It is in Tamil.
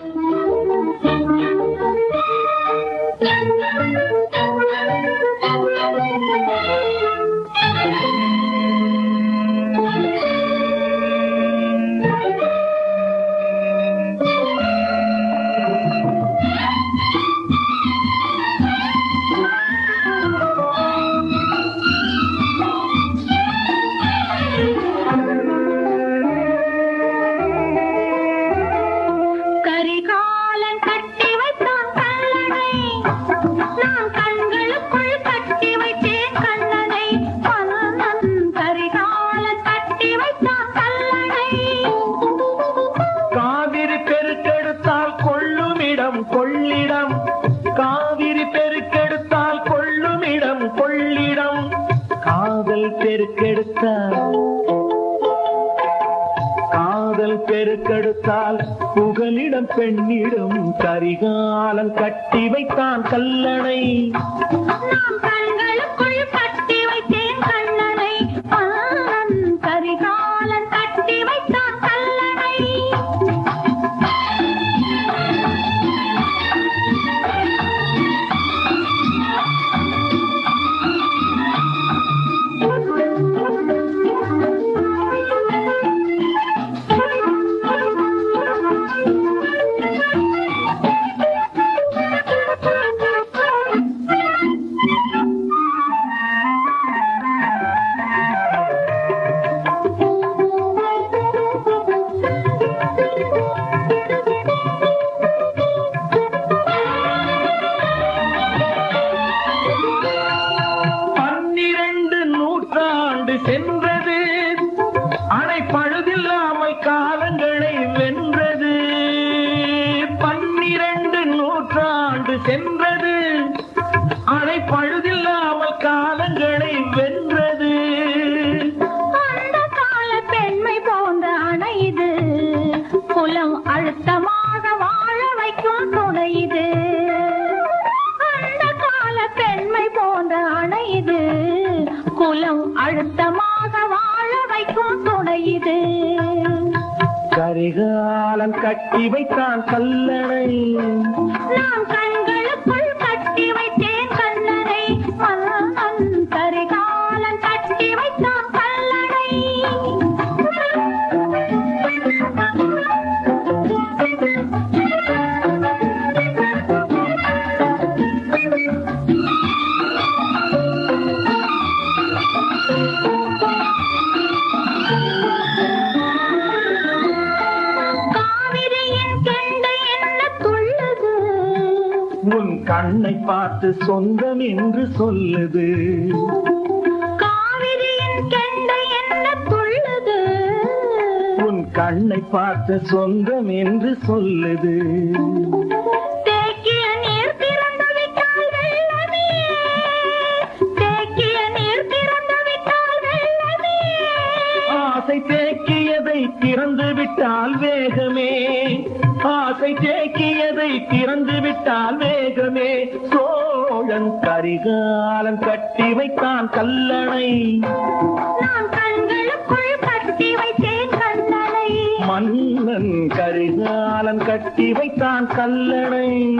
Thank you. கரிகாலன் கட்டி வைத்தான் கல்லணை. நான் கண்களுக்குள் கட்டி வைத்தேன் கண்ணனை மன்னன் கரிகாலன் கட்டி வைத்தான் கல்லணை. காவிரி பெருக்கெடுத்தால் கொள்ளுமிடம் கொள்ளிடம். காவிரி பெருக்கெடுத்தால் கொள்ளுமிடம் கொள்ளிடம். காதல் பெருக்கெடுத்தால் காதல் பெருக்கெடுத்தால் புகலிடம் பெண்ணிடம் கரிகாலன் கட்டி வைத்தான் கல்லணை. நூற்றாண்டு சென்றது. அணை பழுதில்லாமல் காலங்களை வென்றது. அந்த கால பெண்மை போன்ற அணை இது. குலம் அழுத்தமாக வாழ வைக்கும் துணை இது. அந்த கால பெண்மை போன்ற அணை இது. குலம் அழுத்தமாக வாழ வைக்கும் துணை இது. கரிகாலன் கட்டி வைத்தான் கல்லணை. நான் கண்ணை பார்த்து சொந்தம் என்று சொல்லுது. உன் கண்ணை பார்த்து சொந்தம் என்று சொல்லுது. திறந்து விட்டால் வேகமே. ஆசை தேக்கியதை திறந்து விட்டால் வேகமே. சோழன் கரிகாலன் கட்டி வைத்தான் கல்லணை. மன்னன் கரிகாலன் கட்டி வைத்தான் கல்லணை.